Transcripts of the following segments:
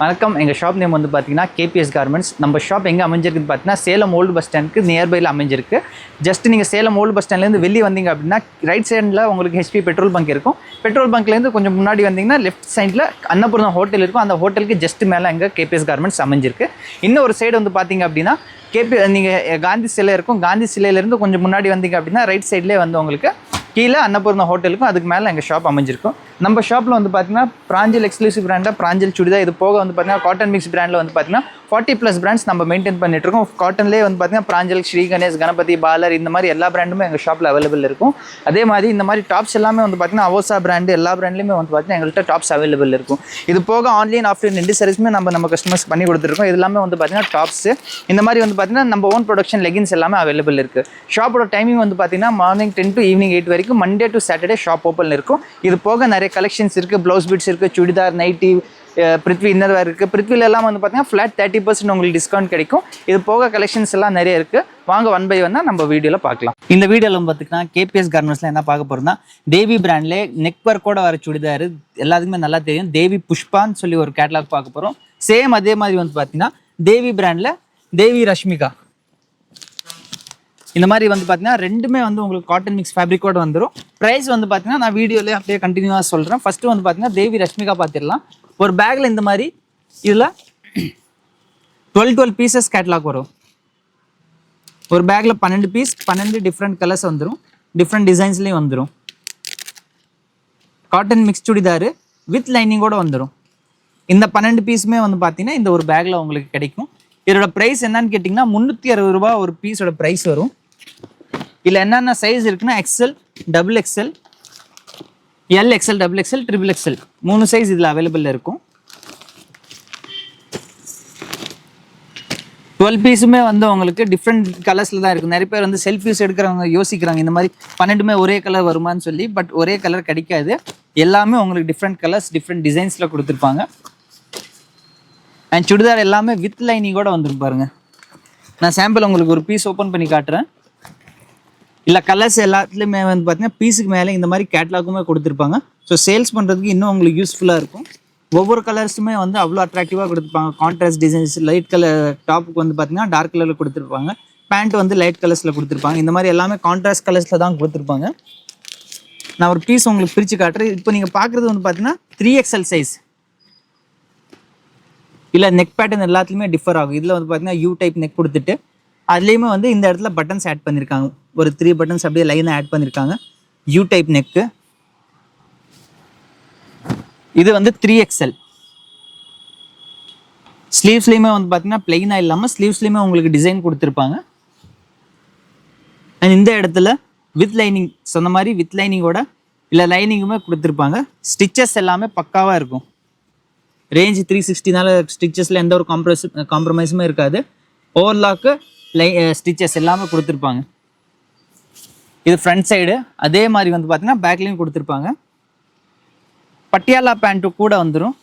வணக்கம். எங்கள் shop name வந்து பார்த்தீங்கன்னா கேபிஎஸ் கார்மெண்ட்ஸ் நம்ம ஷாப் எங்கே அமைஞ்சிருக்குன்னு பார்த்தீங்கன்னா சேலம் ஓல்டு பஸ் ஸ்டாண்டுக்கு நியர்பையில் அமைஞ்சிருக்கு. ஜஸ்ட் நீங்கள் சேலம் ஓல்டு பஸ் ஸ்டாண்ட்லேருந்து வெளியே வந்தீங்க அப்படின்னா ரைட் சைடில் உங்களுக்கு ஹெச்பி பெட்ரோல் பங்க் இருக்கும். பெட்ரோல் பங்க்லேருந்து கொஞ்சம் முன்னாடி வந்தீங்கன்னா லெஃப்ட் சைடில் அன்னபூர்ணம் ஹோட்டல் இருக்கும். அந்த ஹோட்டலுக்கு ஜஸ்ட் மேலே எங்கள் கேபிஎஸ் கார்மெண்ட்ஸ் அமைஞ்சிருக்கு. இன்னொரு சைடு வந்து பார்த்தீங்க அப்படின்னா கேபி நீங்கள் காந்தி சிலை இருக்கும். காந்தி சிலையிலேருந்து கொஞ்சம் முன்னாடி வந்தீங்க அப்படின்னா ரைட் சைட்லேயே வந்து உங்களுக்கு கீழே அன்னபூர்ணா ஹோட்டலுக்கும் அதுக்கு மேலே எங்கள் ஷாப் அமைஞ்சிருக்கும். நம்ம ஷாப்பில் வந்து பார்த்தீங்கன்னா பிராஞ்சல் எக்ஸ்க்ளூசிவ் பிராண்டாக பிராஞ்சல் சுடிதா இது போக வந்து பார்த்தீங்கன்னா காட்டன் மிக்ஸ் பிராண்டில் வந்து பார்த்தீங்கன்னா ஃபார்ட்டி ப்ளஸ் பிராண்ட்ஸ் நம்ம மெயின்டைன் பண்ணிட்டு இருக்கோம். காட்டன்லேயே வந்து பார்த்தீங்கன்னா பிராஞ்சல் ஸ்ரீ கணேஷ் கணபதி பாலர் இந்த மாதிரி எல்லா பிராண்டுமே எங்கள் ஷாப்பில் அவைலபிள் இருக்கும். அதே மாதிரி இந்த மாதிரி டாப்ஸ் எல்லாமே வந்து பார்த்தீங்கன்னா அவோசா பிராண்டு எல்லா பிராண்ட்லேயுமே வந்து பார்த்தீங்கன்னா எங்கள்கிட்ட டாப்ஸ் அவைலபிள் இருக்கும். இது போக ஆன்லைன் ஆஃப்லைன் ரெண்டு சர்வீஸுமே நம்ம நம்ம கஸ்டமர்ஸ் பண்ணி கொடுத்துருக்கோம். இது எல்லாமே வந்து பார்த்தீங்கன்னா டாப்ஸ் இந்த மாதிரி வந்து பார்த்தீங்கன்னா நம்ம ஓன் ப்ரொடக்ஷன் லெகின்ஸ் எல்லாமே அவைலபிள் இருக்குது ஷாப்போட டைமிங் வந்து பார்த்தீங்கன்னா morning ten to evening eight வரைக்கும் Monday to Saturday shop open இருக்கும். இது போக நிறைய கலெக்ஷன்ஸ் இருக்குது ப்ளவுஸ் பிட்ஸ் இருக்குது சுடிதார் நைட்டி பிருத்வி இன்னர்வேர் இருக்குது பிருத்வில எல்லாம் வந்து பார்த்தீங்கன்னா ஃப்ளாட் தேர்ட்டி பர்சன்ட் உங்களுக்கு டிஸ்கவுண்ட் கிடைக்கும். இது போக கலெக்ஷன்ஸ் எல்லாம் நிறைய இருக்குது வாங்க ஒன் பை ஒன்னா நம்ம வீடியோவில் பார்க்கலாம். இந்த வீடியோவில் பார்த்தீங்கன்னா கேபிஎஸ் கார்மெண்ட்ஸில் என்ன பார்க்க போகிறோம்னா தேவி பிராண்ட்லே நெக் ஒர்க்கோட வர சுடிதார் எல்லாத்துக்குமே நல்லா தெரியும். தேவி புஷ்பான்னு சொல்லி ஒரு கேட்லாக் பார்க்க போகிறோம் சேம் அதே மாதிரி வந்து பார்த்தீங்கன்னா தேவி பிராண்டில் தேவி ரஷ்மிகா இந்த மாதிரி வந்து பார்த்தீங்கன்னா ரெண்டுமே வந்து உங்களுக்கு காட்டன் மிக்ஸ் ஃபேப்ரிக்கோட வந்துடும் ப்ரைஸ் வந்து பார்த்தீங்கன்னா நான் வீடியோலேயே அப்படியே கண்டினியூவாக சொல்கிறேன் ஃபஸ்ட்டு வந்து பார்த்தீங்கன்னா தேவி ரஷ்மிகா பார்த்துடலாம் ஒரு பேக்கில் இந்த மாதிரி இதில் டுவெல் டுவெல் பீசஸ் கேட்லாக் வரும். ஒரு பேக்கில் பன்னெண்டு பீஸ் பன்னெண்டு டிஃப்ரெண்ட் கலர்ஸ் வந்துடும் டிஃப்ரெண்ட் டிசைன்ஸ்லேயும் வந்துடும் காட்டன் மிக்ஸ் சுடிதார் வித் லைனிங்கோட வந்துடும் இந்த பன்னெண்டு பீஸுமே வந்து பார்த்தீங்கன்னா இந்த ஒரு பேக்கில் உங்களுக்கு கிடைக்கும். இதோட ப்ரைஸ் என்னன்னு கேட்டிங்கன்னா முந்நூற்றி அறுபது ரூபா ஒரு பீஸோட ப்ரைஸ் வரும். இதில் என்னென்ன சைஸ் இருக்குன்னா XL double XL L XL double XL triple XL மூணு சைஸ் இதில் அவைலபிள் இருக்கும். டுவெல் பீஸுமே வந்து உங்களுக்கு டிஃப்ரெண்ட் கலர்ஸில் தான் இருக்கும். நிறைய பேர் வந்து செல்ஃபீஸ் எடுக்கிறவங்க யோசிக்கிறாங்க இந்த மாதிரி பன்னெண்டுமே ஒரே கலர் வருமான்னு சொல்லி பட் ஒரே கலர் கிடைக்காது. எல்லாமே உங்களுக்கு டிஃப்ரெண்ட் கலர்ஸ் டிஃப்ரெண்ட் டிசைன்ஸில் கொடுத்துருப்பாங்க. அண்ட் சுடிதார் எல்லாமே வித் லைனிங்கோட வந்துரும் பாருங்க. நான் சாம்பிள் உங்களுக்கு ஒரு பீஸ் ஓப்பன் பண்ணி காட்டுறேன். இல்லை கலர்ஸ் எல்லாத்துலேயுமே வந்து பார்த்தீங்கன்னா பீஸுக்கு மேலே இந்த மாதிரி கேட்லாக்குமே கொடுத்துருப்பாங்க. ஸோ சேல்ஸ் பண்ணுறதுக்கு இன்னும் உங்களுக்கு யூஸ்ஃபுல்லாக இருக்கும். ஒவ்வொரு கலர்ஸுமே வந்து அவ்வளோ அட்ராக்டிவாக கொடுத்துருப்பாங்க. கான்ட்ராஸ்ட் டிசைன்ஸ் லைட் கலர் டாப்புக்கு வந்து பார்த்தீங்கன்னா டார்க் கலரில் கொடுத்துருப்பாங்க. பேண்ட் வந்து லைட் கலர்ஸில் கொடுத்துருப்பாங்க. இந்த மாதிரி எல்லாமே கான்ட்ராஸ்ட் கலர்ஸில் தான் கொடுத்துருப்பாங்க. நான் ஒரு பீஸ் உங்களுக்கு பிரித்து காட்டுறேன். இப்போ நீங்கள் பார்க்குறது வந்து பார்த்தீங்கன்னா த்ரீ எக்ஸல் சைஸ் இல்லை நெக் பேட்டர்ன் எல்லாத்துலேயுமே டிஃபர் ஆகும். இதில் வந்து பார்த்தீங்கன்னா யூ டைப் நெக் கொடுத்துட்டு அதுலேயுமே வந்து இந்த இடத்துல பட்டன்ஸ் ஆட் பண்ணியிருக்காங்க ஒரு த்ரீ பட்டன்ஸ் அப்படியே லைனாக ஆட் பண்ணியிருக்காங்க யூ டைப் நெக்கு இது வந்து த்ரீ எக்ஸல் ஸ்லீவ்ஸ்லேயுமே வந்து பார்த்தீங்கன்னா பிளெயினாக இல்லாமல் ஸ்லீவ்ஸ்லேயுமே உங்களுக்கு டிசைன் கொடுத்துருப்பாங்க. அண்ட் இந்த இடத்துல வித் லைனிங் சொன்ன மாதிரி வித் லைனிங்கோட இல்லை லைனிங்குமே கொடுத்துருப்பாங்க. ஸ்டிச்சஸ் எல்லாமே பக்காவாக இருக்கும். ரேஞ்ச் த்ரீ சிக்ஸ்டினால ஸ்டிச்சஸில் எந்த ஒரு காம்ப்ரஸ் காம்ப்ரமைஸுமே இருக்காது. ஓவர்லாக்கு லை ஸ்டிச்சஸ் எல்லாமே கொடுத்துருப்பாங்க. இது ஃப்ரண்ட் சைடு அதே மாதிரி வந்து பார்த்தீங்கன்னா பேக்லேயும் கொடுத்துருப்பாங்க. பட்டியாலா பேண்ட்டு கூட வந்துடும்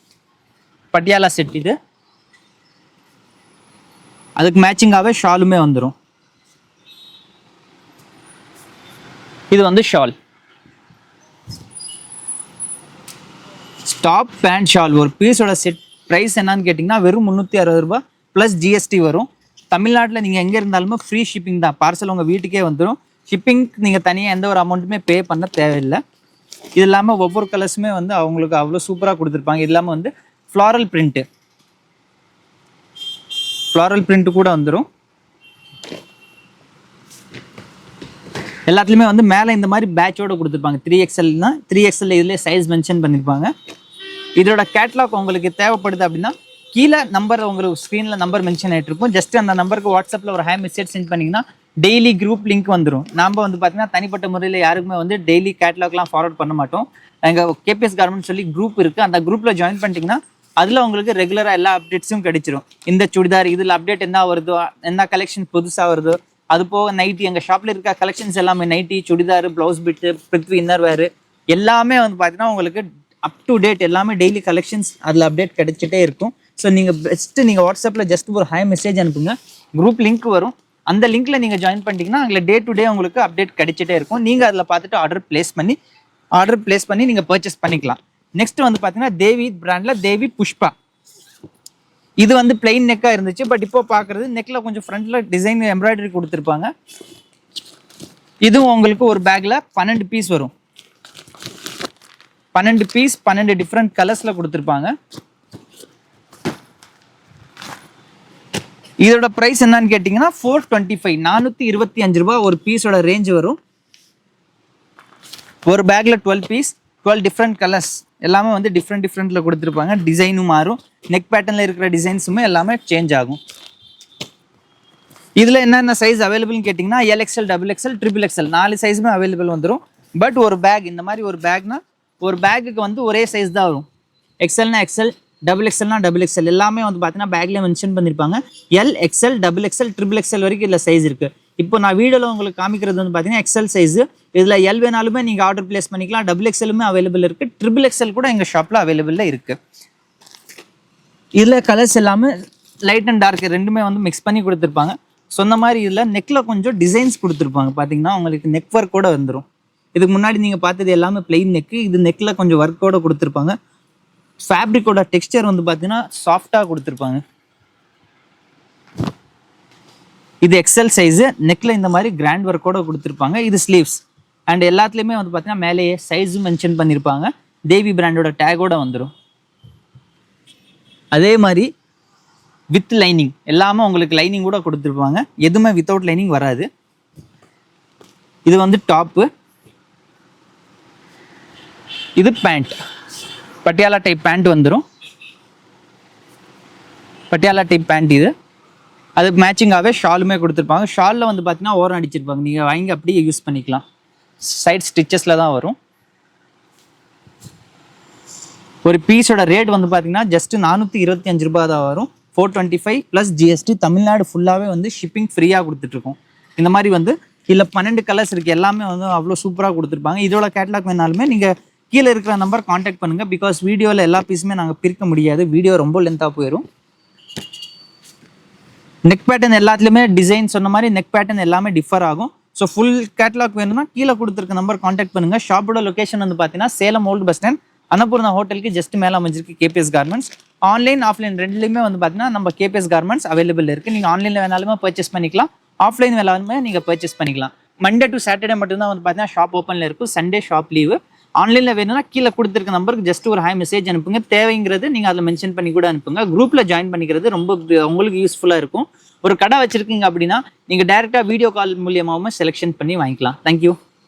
பட்டியாலா செட் இது. அதுக்கு மேட்சிங்காகவே ஷாலுமே வந்துடும் இது வந்து ஷால் ஸ்டாப் பேண்ட் ஷால் ஒரு பீஸோட செட் ப்ரைஸ் என்னன்னு கேட்டிங்கன்னா வெறும் முந்நூற்றி அறுபது ரூபா ப்ளஸ் ஜிஎஸ்டி வரும். தமிழ்நாட்டில் நீங்கள் எங்கே இருந்தாலுமே ஃப்ரீ ஷிப்பிங் தான். பார்சல் உங்கள் வீட்டுக்கே வந்துடும் ஷிப்பிங் நீங்கள் தனியாக எந்த ஒரு அமௌண்ட்டுமே பே பண்ண தேவையில்லை. இது இல்லாமல் ஒவ்வொரு கலர்ஸுமே வந்து அவங்களுக்கு அவ்வளோ சூப்பராக கொடுத்துருப்பாங்க. இது இல்லாமல் வந்து ஃப்ளாரல் பிரிண்ட்டு ஃப்ளாரல் பிரிண்ட்டு கூட வந்துடும் எல்லாத்துலேயுமே வந்து மேலே இந்த மாதிரி பேட்சோட கொடுத்துருப்பாங்க. த்ரீ எக்ஸ்எல்னா த்ரீ எக்ஸ்எல் இதுலேயே சைஸ் மென்ஷன் பண்ணியிருப்பாங்க இதோட கேட்லாக் உங்களுக்கு தேவைப்படுது அப்படின்னா கீழே நம்பர் உங்களுக்கு ஸ்க்ரீனில் நம்பர் மென்ஷன் ஆகிட்டு இருக்கும் ஜஸ்ட் அந்த நம்பருக்கு வாட்ஸ்அப்பில் ஒரு ஹே மெசேஜ் சென்ட் பண்ணிங்கன்னா டெய்லி குரூப் லிங்க் வந்துடும் நம்ம வந்து பார்த்தீங்கன்னா தனிப்பட்ட முறையில் யாருக்குமே வந்து டெய்லி கேட்லாக்லாம் ஃபார்வர்ட் பண்ண மாட்டோம். எங்கள் கேபிஎஸ் கார்மெண்ட் சொல்லி குரூப் இருக்குது அந்த குரூப்பில் ஜாயின் பண்ணிட்டீங்கன்னா அதில் உங்களுக்கு ரெகுலராக எல்லா அப்டேட்ஸும் கிடைச்சிரும். இந்த சுடிதார் இதில் அப்டேட் என்ன வருதோ என்ன கலெக்ஷன் புதுசாக வருதோ அது போக நைட்டி எங்கள் ஷாப்பில் இருக்க கலெக்ஷன்ஸ் எல்லாமே nightie churidar blouse bit Prithvi innerwear எல்லாமே வந்து பார்த்தீங்கன்னா உங்களுக்கு அப் டு டேட் எல்லாமே டெய்லி கலெக்ஷன்ஸ் அதில் அப்டேட் கிடைச்சிட்டே இருக்கும். ஸோ நீங்கள் பெஸ்ட்டு நீங்கள் வாட்ஸ்அப்பில் ஜஸ்ட் ஒரு ஹை மெசேஜ் அனுப்புங்க. குரூப் லிங்க் வரும். அந்த லிங்கில் நீங்கள் ஜாயின் பண்ணிட்டீங்கன்னா அதில் டே டு டே உங்களுக்கு அப்டேட் கிடைச்சிட்டே இருக்கும். நீங்கள் அதில் பார்த்துட்டு ஆர்டர் ப்ளேஸ் பண்ணி ஆர்டர் ப்ளேஸ் பண்ணி நீங்கள் பர்ச்சேஸ் பண்ணிக்கலாம். நெக்ஸ்ட் வந்து பார்த்தீங்கன்னா தேவி பிராண்டில் தேவி புஷ்பா. இது வந்து பிளெயின் நெக்காக இருந்துச்சு பட் இப்போ பார்க்குறது நெக்கில் கொஞ்சம் ஃப்ரண்ட்டில் டிசைன் எம்ப்ராய்டரி கொடுத்துருப்பாங்க. இதுவும் உங்களுக்கு ஒரு பேக்கில் பன்னெண்டு பீஸ் வரும். பன்னெண்டு பீஸ் பன்னெண்டு டிஃப்ரெண்ட் கலர்ஸில் கொடுத்துருப்பாங்க. இதோட ப்ரைஸ் என்னன்னு கேட்டிங்கன்னா ஃபோர் டுவெண்ட்டி ஃபைவ் நானூற்றி இருபத்தி அஞ்சு ரூபா ஒரு பீஸோட ரேஞ்ச் வரும். ஒரு பேக்கில் twelve piece twelve different colours எல்லாமே வந்து டிஃப்ரெண்ட் டிஃப்ரெண்ட்டில் கொடுத்துருப்பாங்க. டிசைனும் மாறும். நெக் பேட்டர்னில் இருக்கிற டிசைன்ஸுமே எல்லாமே சேஞ்ச் ஆகும். இதில் என்னென்ன சைஸ் அவைலபிள்னு கேட்டிங்கன்னா L XL double XL triple XL நாலு சைஸுமே அவைலபிள் வந்துடும் பட் ஒரு பேக் இந்த மாதிரி ஒரு பேக்னா ஒரு பேக்குக்கு வந்து ஒரே சைஸ் தான் வரும். எக்ஸ்எல்னா எக்ஸ்எல் டபுள் எக்ஸ்எல்னா டபுள் எக்ஸ்எல் எல்லாமே வந்து பார்த்தீங்கன்னா பேக்லேயே மென்ஷன் பண்ணியிருப்பாங்க L XL double XL triple XL வரைக்கும் இல்லை சைஸ் இருக்குது இப்போ நான் வீடியோவில் உங்களுக்கு காமிக்கிறது வந்து பார்த்தீங்கன்னா எக்ஸல் சைஸு இதில் எல் வேணாலுமே நீங்கள் ஆர்டர் ப்ளேஸ் பண்ணிக்கலாம். டபுள் எக்ஸலுமே அவைலபிள் இருக்குது ட்ரிபிள் எக்ஸல் கூட எங்கள் ஷாப்பில் அவைலபிளில் இருக்குது இதில் கலர்ஸ் எல்லாமே லைட் அண்ட் டார்க் ரெண்டுமே வந்து மிக்ஸ் பண்ணி கொடுத்துருப்பாங்க. சொன்ன மாதிரி இதில் நெக்கில் கொஞ்சம் டிசைன்ஸ் கொடுத்துருப்பாங்க. பார்த்தீங்கன்னா உங்களுக்கு நெக் ஒர்க்கோட வந்துடும் இதுக்கு முன்னாடி நீங்கள் பார்த்தது எல்லாமே பிளெயின் நெக்கு இது நெக்கில் கொஞ்சம் ஒர்க்கோட கொடுத்துருப்பாங்க. ஃபேப்ரிக்கோட டெக்ஸ்டர் வந்து பார்த்தீங்கன்னா சாஃப்டாக கொடுத்துருப்பாங்க. இது எக்ஸல் சைஸு நெக்கில் இந்த மாதிரி கிராண்ட் ஒர்க்கோட கொடுத்துருப்பாங்க. இது ஸ்லீவ்ஸ் அண்ட் எல்லாத்துலேயுமே வந்து பார்த்தீங்கன்னா மேலேயே சைஸும் மென்ஷன் பண்ணியிருப்பாங்க தேவி பிராண்டோட டேகோட வந்துடும் அதே மாதிரி வித் லைனிங் எல்லாமே உங்களுக்கு லைனிங் கூட கொடுத்துருப்பாங்க. எதுவுமே வித்தவுட் லைனிங் வராது. இது வந்து டாப்பு இது பேண்ட் பட்டியாலா டைப் பேண்ட் வந்துடும் பட்டியாலா டைப் பேண்ட் இது. அதுக்கு மேட்சிங்காகவே ஷாலுமே கொடுத்துருப்பாங்க. ஷாலில் வந்து பார்த்தீங்கன்னா ஓரம் அடிச்சிருப்பாங்க. நீங்கள் வாங்கி அப்படியே யூஸ் பண்ணிக்கலாம். சைட் ஸ்டிச்சஸில் தான் வரும். ஒரு பீஸோட ரேட் வந்து பார்த்தீங்கன்னா ஜஸ்ட் நானூற்றி இருபத்தி அஞ்சு ரூபா தான் வரும். Four twenty five plus GST Tamil Nadu ஃபுல்லாகவே வந்து ஷிப்பிங் ஃப்ரீயாக கொடுத்துட்ருக்கோம். இந்த மாதிரி வந்து இதில் பன்னெண்டு கலர்ஸ் இருக்குது எல்லாமே வந்து அவ்வளோ சூப்பராக கொடுத்துருப்பாங்க. இதோட கேட்லாக் வேணாலுமே நீங்கள் கீழே இருக்கிற நம்பர் காண்டாக்ட் பண்ணுங்கள் பிகாஸ் வீடியோவில் எல்லா பீஸுமே நாங்கள் பிரிக்க முடியாது. வீடியோ ரொம்ப லென்த்தாக போயிடும் நெக் பேட்டர்ன் எல்லாத்துலேயுமே டிசைன் சொன்ன மாதிரி நெக் பேட்டர்ன் எல்லாமே டிஃபர் ஆகும். ஸோ ஃபுல் கேட்லாக் வேணும்னா கீழே கொடுத்துருக்க நம்பர் காண்டாக்ட் பண்ணுங்கள் ஷாப்போட லொகேஷன் வந்து பார்த்தீங்கன்னா Salem old bus stand Annapoorna ஹோட்டலுக்கு ஜஸ்ட் மேலே அமைஞ்சிருக்கு கேபிஎஸ் கார்மெண்ட்ஸ் ஆன்லைன் ஆஃப்லைன் ரெண்டுலேயுமே வந்து பார்த்தீங்கன்னா நம்ம கேபிஎஸ் கார்மெண்ட்ஸ் அவைலபிள் இருக்குது நீங்கள் ஆன்லைனில் வேணாலுமே பர்ச்சேஸ் பண்ணிக்கலாம். ஆஃப்லைன் வேணாலுமே நீங்கள் பர்ச்சேஸ் பண்ணிக்கலாம். மண்டே டு சாட்டர்டே மட்டும்தான் வந்து பார்த்தீங்கன்னா ஷாப் ஓப்பனில் இருக்கும். சண்டே ஷாப் லீவு ஆன்லைனில் வேணும்னா கீழே கொடுத்துருக்க நம்பருக்கு ஜஸ்ட் ஒரு ஹாய் மெசேஜ் அனுப்புங்க. தேவைங்கிறது நீங்கள் அதில் மென்ஷன் பண்ணி கூட அனுப்புங்க. குரூப்பில் ஜாயின் பண்ணிக்கிறது ரொம்ப உங்களுக்கு யூஸ்ஃபுல்லாக இருக்கும். ஒரு கடை வச்சுருக்கீங்க அப்படின்னா நீங்கள் டேரெக்டாக வீடியோ கால் மூலியமாகவும் செலெக்ஷன் பண்ணி வாங்கிக்கலாம். தேங்க்யூ